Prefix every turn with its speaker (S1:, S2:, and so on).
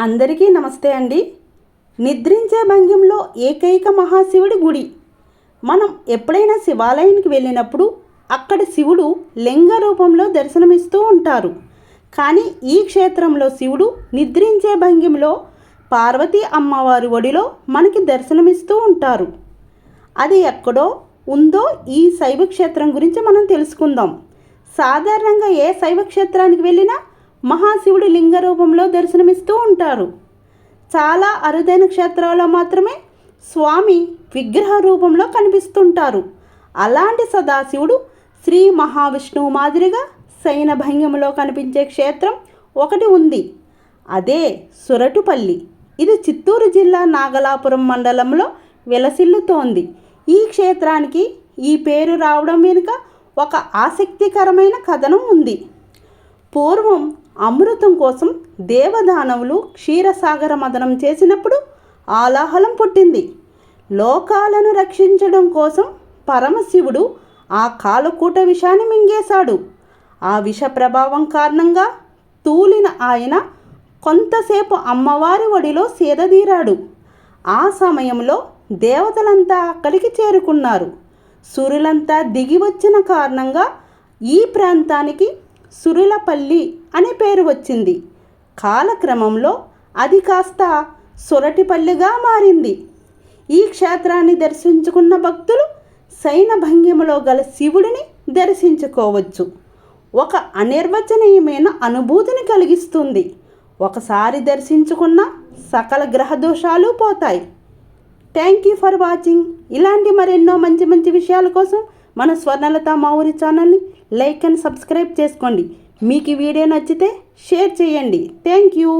S1: అందరికీ నమస్తే అండి. నిద్రించే భంగింలో ఏకైక మహాశివుడి గుడి. మనం ఎప్పుడైనా శివాలయానికి వెళ్ళినప్పుడు అక్కడ శివుడు లింగ రూపంలో దర్శనమిస్తూ ఉంటారు. కానీ ఈ క్షేత్రంలో శివుడు నిద్రించే భంగ్యంలో పార్వతీ అమ్మవారి ఒడిలో మనకి దర్శనమిస్తూ ఉంటారు. అది ఎక్కడో ఉందో ఈ శైవ క్షేత్రం గురించి మనం తెలుసుకుందాం. సాధారణంగా ఏ శైవ క్షేత్రానికి వెళ్ళినా మహాశివుడు లింగ రూపంలో దర్శనమిస్తూ ఉంటారు. చాలా అరుదైన క్షేత్రాల్లో మాత్రమే స్వామి విగ్రహ రూపంలో కనిపిస్తుంటారు. అలాంటి సదాశివుడు శ్రీ మహావిష్ణువు మాదిరిగా శయన కనిపించే క్షేత్రం ఒకటి ఉంది. అదే సురటుపల్లి. ఇది చిత్తూరు జిల్లా నాగలాపురం మండలంలో విలసిల్లుతోంది. ఈ క్షేత్రానికి ఈ పేరు రావడం వెనుక ఒక ఆసక్తికరమైన కథనం ఉంది. పూర్వం అమృతం కోసం దేవదానవులు క్షీరసాగర మదనం చేసినప్పుడు ఆలాహలం పుట్టింది. లోకాలను రక్షించడం కోసం పరమశివుడు ఆ కాలకూట విషాన్ని మింగేశాడు. ఆ విష ప్రభావం కారణంగా తూలిన ఆయన కొంతసేపు అమ్మవారి ఒడిలో సేదదీరాడు. ఆ సమయంలో దేవతలంతా అక్కడికి చేరుకున్నారు. సూర్యులంతా దిగి వచ్చిన కారణంగా ఈ ప్రాంతానికి సురులపల్లి అనే పేరు వచ్చింది. కాలక్రమంలో అది కాస్త సొరటిపల్లిగా మారింది. ఈ క్షేత్రాన్ని దర్శించుకున్న భక్తులు సైన భంగిమలో గల శివుడిని దర్శించుకోవచ్చు. ఒక అనిర్వచనీయమైన అనుభూతిని కలిగిస్తుంది. ఒకసారి దర్శించుకున్న సకల గ్రహ దోషాలు పోతాయి. Thank you for watching. ఇలాంటి మరెన్నో మంచి మంచి విషయాల కోసం మన స్వర్ణలత ఊరి ఛానల్ని లైక్ అండ్ సబ్స్క్రైబ్ చేసుకోండి. మీకు ఈ వీడియో నచ్చితే షేర్ చేయండి. Thank you.